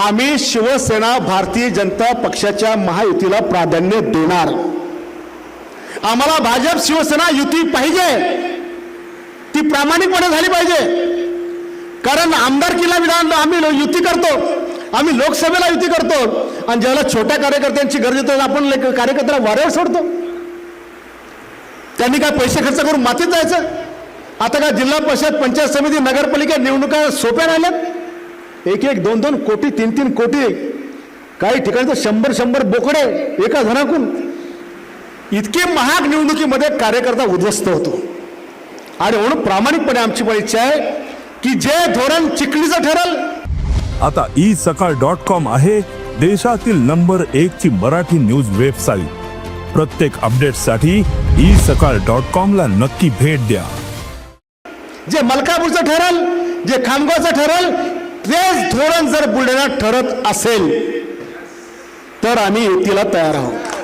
आम्ही शिवसेना भारतीय जनता पक्षाच्या महायुतीला प्राधान्य देणार. आम्हाला भाजप शिवसेना युती पाहिजे. ती प्रामाणिकपणे झाली पाहिजे. कारण आमदारकीला विधान आम्ही युती करतो. आम्ही लोकसभेला युती करतो. आणि ज्याला छोट्या कार्यकर्त्यांची गरज येते आपण कार्यकर्त्याला वाऱ्यावर सोडतो. त्यांनी काय पैसे खर्च करून मातीत जायचं? आता काय जिल्हा परिषद पंचायत समिती नगरपालिका निवडणुका सोप्या राहिल्यात? एक एक दोन दोन कोटी तीन तीन कोटी. काही ठिकाणी तर शंभर शंभर बोकडे एका धनाकून. इतके महाग निवडणुकीमध्ये कार्यकर्ता उद्ध्वस्त होतो. आणि म्हणून प्रामाणिकपणे आमची पण इच्छा आहे की जे धोरण चिखलीचं ठरल. आता ई सकाळ डॉट कॉम आहे देशातील नंबर एक ची मराठी न्यूज वेबसाईट प्रत्येक अपडेटसाठी ई सकाळ डॉट कॉम ला नक्की भेट द्या. जे मलकापूरचं ठरल जे खामगावचं ठरल धोरण जर बुलढाणा ठरत असेल तर आम्ही युतीला तयार आहोत.